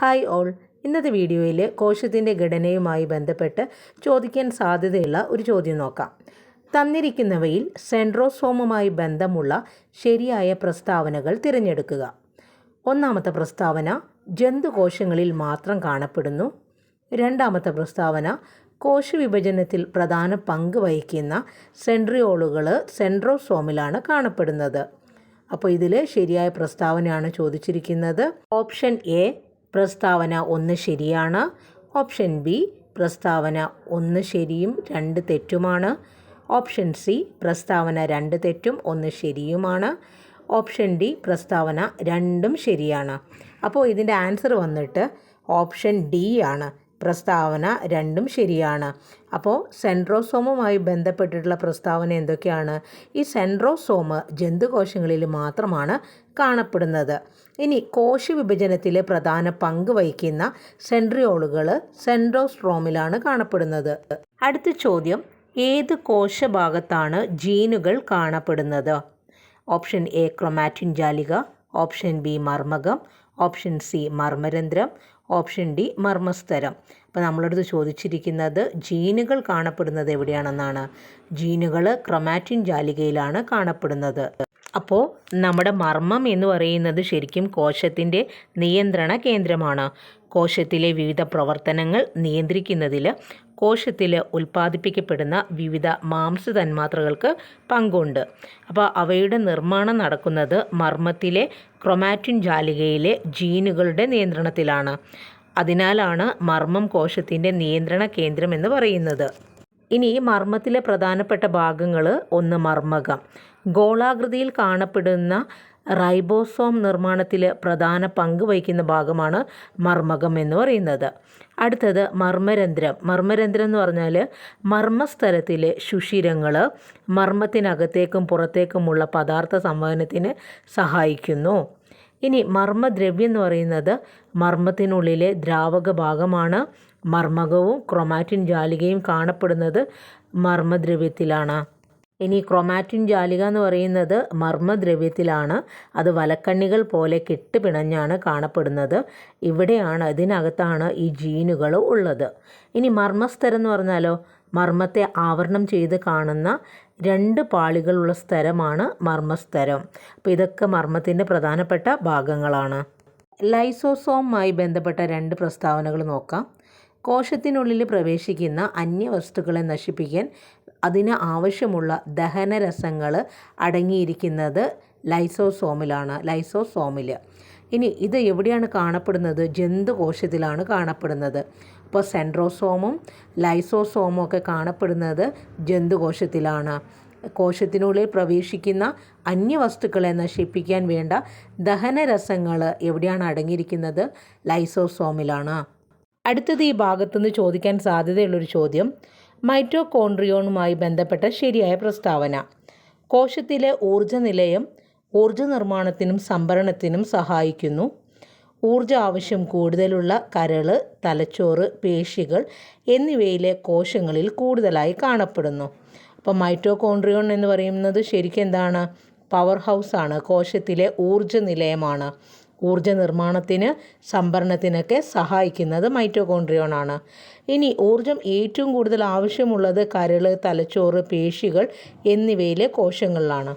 Hi all ഇന്നത്തെ വീഡിയോയിൽ കോശത്തിന്റെ ഘടനയുമായി ബന്ധപ്പെട്ട് ചോദിക്കാൻ സാധ്യതയുള്ള ഒരു ചോദ്യം നോക്കാം. തന്നിരിക്കുന്നവയിൽ സെൻട്രോസോമുമായി ബന്ധമുള്ള ശരിയായ പ്രസ്താവനകൾ തിരഞ്ഞെടുക്കുക. ഒന്നാമത്തെ പ്രസ്താവന ജന്തുകോശങ്ങളിൽ മാത്രം കാണപ്പെടുന്നു. രണ്ടാമത്തെ പ്രസ്താവന കോശവിഭജനത്തിൽ പ്രധാന പങ്ക് വഹിക്കുന്ന സെൻട്രിയോളുകൾ സെൻട്രോസോമിലാണ് കാണപ്പെടുന്നത്. അപ്പോൾ ഇതിൽ ശരിയായ പ്രസ്താവനയാണ് ചോദിച്ചിരിക്കുന്നത്. ഓപ്ഷൻ എ പ്രസ്താവന ഒന്ന് ശരിയാണ്. ഓപ്ഷൻ ബി പ്രസ്താവന ഒന്ന് ശരിയും രണ്ട് തെറ്റുമാണ്. ഓപ്ഷൻ സി പ്രസ്താവന രണ്ട് തെറ്റും ഒന്ന് ശരിയുമാണ്. ഓപ്ഷൻ ഡി പ്രസ്താവന രണ്ടും ശരിയാണ്. അപ്പോൾ ഇതിന്റെ ആൻസർ വന്നിട്ട് ഓപ്ഷൻ ഡി ആണ്. പ്രസ്താവന രണ്ടും ശരിയാണ്. അപ്പോൾ സെൻട്രോസോമുമായി ബന്ധപ്പെട്ടിട്ടുള്ള പ്രസ്താവന എന്തൊക്കെയാണ്? ഈ സെൻട്രോസോമ് ജന്തുകോശങ്ങളിൽ മാത്രമാണ് കാണപ്പെടുന്നത്. ഇനി കോശവിഭജനത്തിൽ പ്രധാന പങ്ക് വഹിക്കുന്ന സെൻട്രിയോളുകൾ സെൻട്രോസ്ട്രോമിലാണ് കാണപ്പെടുന്നത്. അടുത്ത ചോദ്യം ഏത് കോശഭാഗത്താണ് ജീനുകൾ കാണപ്പെടുന്നത്? ഓപ്ഷൻ എ ക്രൊമാറ്റിൻ ജാലിക ഓപ്ഷൻ ബി മർമ്മകം ഓപ്ഷൻ സി മർമ്മരന്ധ്രം ഓപ്ഷൻ ഡി മർമ്മസ്ഥരം അപ്പോൾ നമ്മളടുത്ത് ചോദിച്ചിരിക്കുന്നത് ജീനുകൾ കാണപ്പെടുന്നത് എവിടെയാണെന്നാണ്. ജീനുകൾ ക്രൊമാറ്റിൻ ജാലികയിലാണ് കാണപ്പെടുന്നത്. അപ്പോൾ നമ്മുടെ മർമ്മം എന്ന് പറയുന്നത് ശരിക്കും കോശത്തിന്റെ നിയന്ത്രണ കേന്ദ്രമാണ്. കോശത്തിലെ വിവിധ പ്രവർത്തനങ്ങൾ നിയന്ത്രിക്കുന്നതിൽ കോശത്തിൽ ഉൽപ്പാദിപ്പിക്കപ്പെടുന്ന വിവിധ മാംസ തന്മാത്രകൾക്ക് പങ്കുണ്ട്. അപ്പോൾ അവയുടെ നിർമ്മാണം നടക്കുന്നത് മർമ്മത്തിലെ ക്രൊമാറ്റിൻ ജാലികയിലെ ജീനുകളുടെ നിയന്ത്രണത്തിലാണ്. അതിനാലാണ് മർമ്മം കോശത്തിന്റെ നിയന്ത്രണ കേന്ദ്രം എന്ന് പറയുന്നത്. ഇനി മർമ്മത്തിലെ പ്രധാനപ്പെട്ട ഭാഗങ്ങൾ ഒന്ന് മർമ്മകം. ഗോളാകൃതിയിൽ കാണപ്പെടുന്ന റൈബോസോം നിർമ്മാണത്തിൽ പ്രധാന പങ്ക് വഹിക്കുന്ന ഭാഗമാണ് മർമ്മകം എന്ന് പറയുന്നത്. അടുത്തത് മർമ്മരന്ധ്രം. മർമ്മരന്ധ്രം എന്ന് പറഞ്ഞാൽ മർമ്മസ്ഥലത്തിലെ ശുഷിരങ്ങൾ മർമ്മത്തിനകത്തേക്കും പുറത്തേക്കുമുള്ള പദാർത്ഥ സംവഹനത്തിന് സഹായിക്കുന്നു. ഇനി മർമ്മദ്രവ്യം എന്ന് പറയുന്നത് മർമ്മത്തിനുള്ളിലെ ദ്രാവക ഭാഗമാണ്. മർമ്മകവും ക്രൊമാറ്റിൻ ജാലികയും കാണപ്പെടുന്നത് മർമ്മദ്രവ്യത്തിലാണ്. ഇനി ക്രൊമാറ്റിൻ ജാലിക എന്ന് പറയുന്നത് മർമ്മദ്രവ്യത്തിലാണ്. അത് വലക്കണ്ണികൾ പോലെ കെട്ടുപിണഞ്ഞാണ് കാണപ്പെടുന്നത്. ഇവിടെയാണ് ഇതിനകത്താണ് ഈ ജീനുകൾ ഉള്ളത്. ഇനി മർമ്മസ്ഥരം എന്ന് പറഞ്ഞാലോ? മർമ്മത്തെ ആവരണം ചെയ്ത് കാണുന്ന രണ്ട് പാളികളുള്ള സ്ഥലമാണ് മർമ്മസ്ഥരം അപ്പോൾ ഇതൊക്കെ മർമ്മത്തിന്റെ പ്രധാനപ്പെട്ട ഭാഗങ്ങളാണ്. ലൈസോസോമുമായി ബന്ധപ്പെട്ട രണ്ട് പ്രസ്താവനകൾ നോക്കാം. കോശത്തിനുള്ളിൽ പ്രവേശിക്കുന്ന അന്യവസ്തുക്കളെ നശിപ്പിക്കാൻ അതിന് ആവശ്യമുള്ള ദഹനരസങ്ങൾ അടങ്ങിയിരിക്കുന്നത് ലൈസോസോമിലാണ് ലൈസോസോമിൽ ഇനി ഇത് എവിടെയാണ് കാണപ്പെടുന്നത്? ജന്തുകോശത്തിലാണ് കാണപ്പെടുന്നത്. ഇപ്പോൾ സെൻട്രോസോമും ലൈസോസോമും ഒക്കെ കാണപ്പെടുന്നത് ജന്തുകോശത്തിലാണ് കോശത്തിനുള്ളിൽ പ്രവേശിക്കുന്ന അന്യവസ്തുക്കളെ നശിപ്പിക്കാൻ വേണ്ട ദഹനരസങ്ങൾ എവിടെയാണ് അടങ്ങിയിരിക്കുന്നത്? ലൈസോസോമിലാണ്. അടുത്തത് ഈ ഭാഗത്തുനിന്ന് ചോദിക്കാൻ സാധ്യതയുള്ളൊരു ചോദ്യം. മൈറ്റോകോൺട്രിയോണുമായി ബന്ധപ്പെട്ട ശരിയായ പ്രസ്താവന. കോശത്തിലെ ഊർജ നിലയം ഊർജ നിർമ്മാണത്തിനും സംഭരണത്തിനും സഹായിക്കുന്നു. ഊർജ ആവശ്യം കൂടുതലുള്ള കരൾ തലച്ചോറ് പേശികൾ എന്നിവയിലെ കോശങ്ങളിൽ കൂടുതലായി കാണപ്പെടുന്നു. അപ്പോൾ മൈറ്റോകോൺഡ്രിയോൺ എന്ന് പറയുന്നത് ശരിക്കും എന്താണ്? പവർ ഹൗസാണ്. കോശത്തിലെ ഊർജ നിലയമാണ് ഊർജ നിർമ്മാണത്തിന് സംഭരണത്തിനൊക്കെ സഹായിക്കുന്നത് മൈറ്റോകോൺട്രിയോൺ ആണ് ഇനി ഊർജം ഏറ്റവും കൂടുതൽ ആവശ്യമുള്ളത് കരൾ തലച്ചോറ് പേശികൾ എന്നിവയിലെ കോശങ്ങളിലാണ്.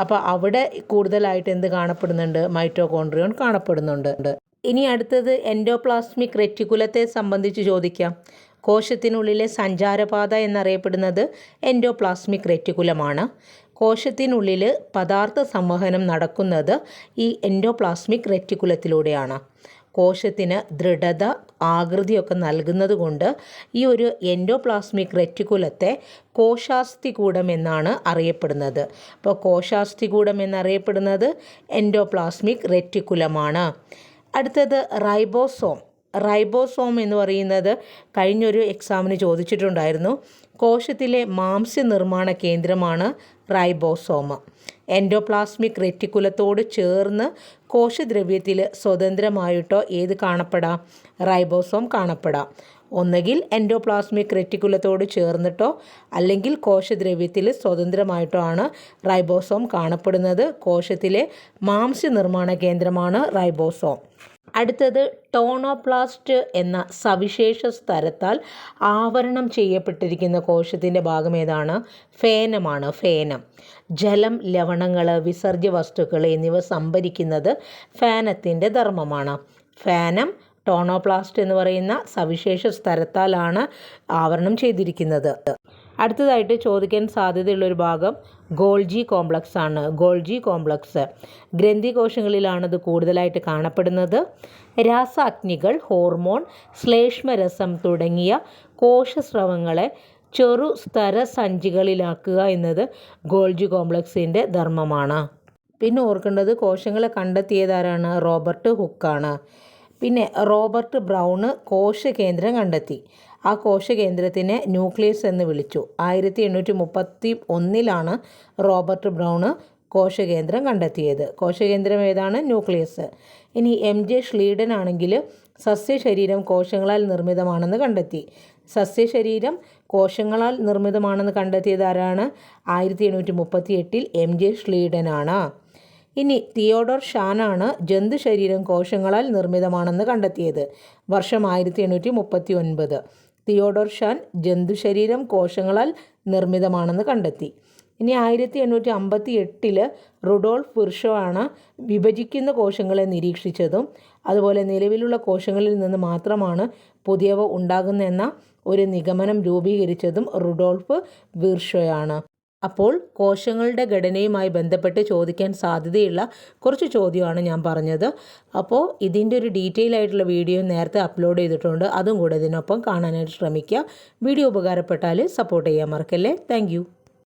അപ്പോൾ അവിടെ കൂടുതലായിട്ട് എന്ത് കാണപ്പെടുന്നുണ്ട്? മൈറ്റോകോൺഡ്രിയോൺ കാണപ്പെടുന്നുണ്ട്. ഇനി അടുത്തത് എൻഡോപ്ലാസ്മിക് റെറ്റിക്കുലത്തെ സംബന്ധിച്ച് ചോദിക്കാം. കോശത്തിനുള്ളിലെ സഞ്ചാരപാത എന്നറിയപ്പെടുന്നത് എൻഡോപ്ലാസ്മിക് റെറ്റിക്കുലമാണ്. കോശത്തിനുള്ളിൽ പദാർത്ഥ സംവഹനം നടക്കുന്നത് ഈ എൻഡോപ്ലാസ്മിക് റെറ്റിക്കുലത്തിലൂടെയാണ്. കോശത്തിന് ദൃഢത ആകൃതിയൊക്കെ നൽകുന്നത് കൊണ്ട് ഈ ഒരു എൻഡോപ്ലാസ്മിക് റെറ്റിക്കുലത്തെ കോശാസ്ഥികൂടം എന്നാണ് അറിയപ്പെടുന്നത്. അപ്പോൾ കോശാസ്ഥികൂടം എന്നറിയപ്പെടുന്നത് എൻഡോപ്ലാസ്മിക് റെറ്റിക്കുലമാണ്. അടുത്തത് റൈബോസോം. റൈബോസോം എന്ന് പറയുന്നത് കഴിഞ്ഞൊരു എക്സാമിന് ചോദിച്ചിട്ടുണ്ടായിരുന്നു. കോശത്തിലെ മാംസ്യ നിർമ്മാണ കേന്ദ്രമാണ് റൈബോസോമ. എൻഡോപ്ലാസ്മിക് റെറ്റിക്കുലത്തോട് ചേർന്ന് കോശദ്രവ്യത്തിൽ സ്വതന്ത്രമായിട്ടോ ഏത് കാണപ്പെടാം? റൈബോസോം കാണപ്പെടാം. ഒന്നുകിൽ എൻഡോപ്ലാസ്മിക് റെറ്റിക്കുലത്തോട് ചേർന്നിട്ടോ അല്ലെങ്കിൽ കോശദ്രവ്യത്തിൽ സ്വതന്ത്രമായിട്ടോ ആണ് റൈബോസോം കാണപ്പെടുന്നത്. കോശത്തിലെ മാംസ്യ നിർമ്മാണ കേന്ദ്രമാണ് റൈബോസോം. അടുത്തത് ടോണോപ്ലാസ്റ്റ് എന്ന സവിശേഷ സ്തരത്താൽ ആവരണം ചെയ്യപ്പെട്ടിരിക്കുന്ന കോശത്തിന്റെ ഭാഗം ഏതാണ്? ഫേനമാണ്. ഫേനം. ജലം ലവണങ്ങൾ വിസർജ്യ വസ്തുക്കൾ എന്നിവ സംഭരിക്കുന്നത് ഫാനത്തിന്റെ ധർമ്മമാണ്. ഫാനം ടോണോപ്ലാസ്റ്റ് എന്ന് പറയുന്ന സവിശേഷ സ്ഥലത്താലാണ് ആവരണം ചെയ്തിരിക്കുന്നത്. അടുത്തതായിട്ട് ചോദിക്കാൻ സാധ്യതയുള്ള ഒരു ഭാഗം ഗോൾജി കോംപ്ലക്സ് ആണ്. Golgi complex. ഗ്രന്ഥി കോശങ്ങളിലാണത് കൂടുതലായിട്ട് കാണപ്പെടുന്നത്. രാസാഗ്നികൾ ഹോർമോൺ ശ്ലേഷ്മരസം തുടങ്ങിയ കോശസ്രവങ്ങളെ ചെറു സ്തര സഞ്ചികളിലാക്കുക എന്നത് ഗോൾജി കോംപ്ലക്സിന്റെ ധർമ്മമാണ്. പിന്നെ ഓർക്കേണ്ടത് കോശങ്ങളെ കണ്ടെത്തിയതാരാണ് റോബർട്ട് ഹുക്കാണ്. പിന്നെ റോബർട്ട് ബ്രൗണ് കോശകേന്ദ്രം കണ്ടെത്തി. ആ കോശകേന്ദ്രത്തിനെ ന്യൂക്ലിയസ് എന്ന് വിളിച്ചു. ആയിരത്തി എണ്ണൂറ്റി മുപ്പത്തി ഒന്നിലാണ് റോബർട്ട് ബ്രൗണ് കോശകേന്ദ്രം കണ്ടെത്തിയത്. കോശകേന്ദ്രം ഏതാണ്? ന്യൂക്ലിയസ്. ഇനി എം ജെ ഷ്ലീഡൻ ആണെങ്കിൽ സസ്യശരീരം കോശങ്ങളാൽ നിർമ്മിതമാണെന്ന് കണ്ടെത്തി. സസ്യശരീരം കോശങ്ങളാൽ നിർമ്മിതമാണെന്ന് കണ്ടെത്തിയത് ആരാണ്? ആയിരത്തി എണ്ണൂറ്റി മുപ്പത്തി എട്ടിൽ എം ജെ ഷ്ലീഡനാണ് ഇനി തിയോഡോർ ഷാനാണ് ജന്തുശരീരം കോശങ്ങളാൽ നിർമ്മിതമാണെന്ന് കണ്ടെത്തിയത്. വർഷം ആയിരത്തി എണ്ണൂറ്റി മുപ്പത്തി ഒൻപത് തിയോഡോർ ഷാൻ ജന്തുശരീരം കോശങ്ങളാൽ നിർമ്മിതമാണെന്ന് കണ്ടെത്തി. ഇനി ആയിരത്തി എണ്ണൂറ്റി അമ്പത്തി എട്ടിൽ റുഡോൾഫ് വിർഷോ ആണ് വിഭജിക്കുന്ന കോശങ്ങളെ നിരീക്ഷിച്ചതും അതുപോലെ നിലവിലുള്ള കോശങ്ങളിൽ നിന്ന് മാത്രമാണ് പുതിയവ ഉണ്ടാകുന്നതെന്ന ഒരു നിഗമനം രൂപീകരിച്ചതും റുഡോൾഫ് വിർഷോയാണ് അപ്പോൾ കോശങ്ങളുടെ ഘടനയുമായി ബന്ധപ്പെട്ട് ചോദിക്കാൻ സാധ്യതയുള്ള കുറച്ച് ചോദ്യമാണ് ഞാൻ പറഞ്ഞത്. അപ്പോൾ ഇതിന്റെ ഒരു ഡീറ്റെയിൽ ആയിട്ടുള്ള വീഡിയോ നേരത്തെ അപ്ലോഡ് ചെയ്തിട്ടുണ്ട്. അതും കൂടെ ഇതിനൊപ്പം കാണാനായിട്ട് ശ്രമിക്കുക. വീഡിയോ ഉപകാരപ്പെട്ടാൽ സപ്പോർട്ട് ചെയ്യാൻ മറക്കല്ലേ. താങ്ക്